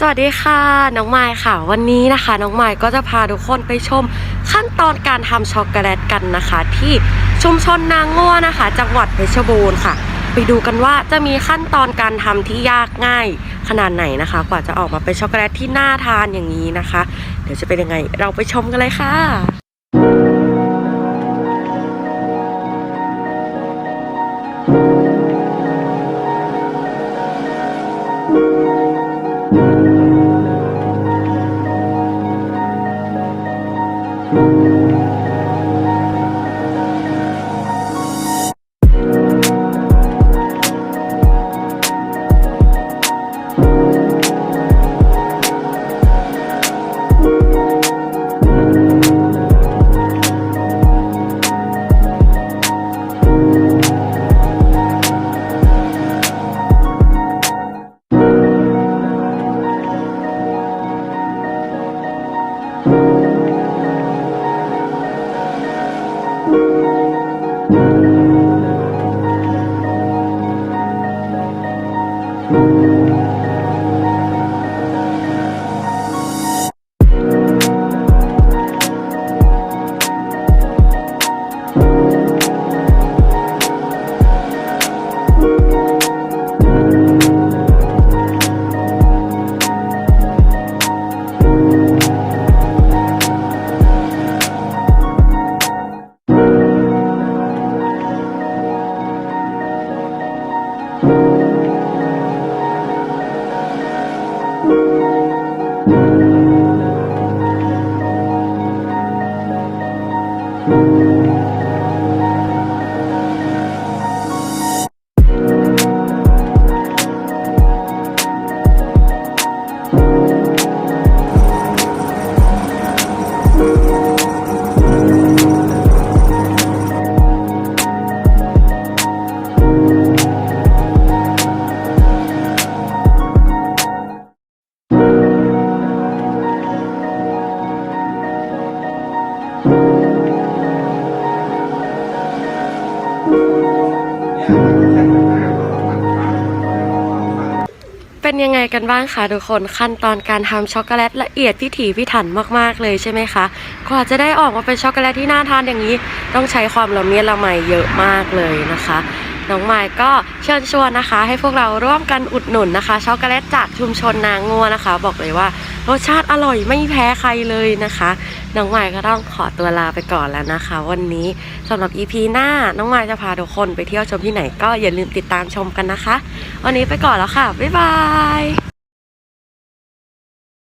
สวัสดีค่ะ น้องไมค์ค่ะ วันนี้นะคะ น้องไมค์ก็จะพาทุกคนไปชมขั้นตอนการทำช็อกโกแลตกันนะคะ ที่ชุมชนนางง่วนะคะ จังหวัดเพชรบูรณ์ค่ะ ไปดูกันว่าจะมีขั้นตอนการทำที่ยากง่าย ขนาดไหนนะคะ กว่าจะออกมาเป็นช็อกโกแลตที่น่าทานอย่างนี้นะคะ เดี๋ยวจะเป็นยังไง เราไปชมกันเลยค่ะ 嗯 เป็นยังไงกันบ้างคะทุกคนขั้นตอนการทำช็อกโกแลตละเอียดพิถีพิถันมากๆเลยใช่ไหมคะกว่าจะได้ออกมาเป็นช็อกโกแลตที่น่าทานอย่างนี้ ต้องใช้ความละเมียดละไมเยอะมากเลยนะคะ น้องไม้ก็เชิญชวนนะคะ ให้พวกเราร่วมกันอุดหนุนนะคะ ช็อกโกแลตจากชุมชนนางงัวนะคะ บอกเลยว่ารสชาติอร่อยไม่แพ้ใครเลยนะคะ น้องไม้ก็ต้องขอตัวลาไปก่อนแล้วนะคะ วันนี้สำหรับ EP หน้าน้องไม้จะพาทุกคนไปเที่ยวชมที่ไหนก็อย่าลืมติดตามชมกันนะคะ วันนี้ไปก่อนแล้วค่ะบ๊ายบาย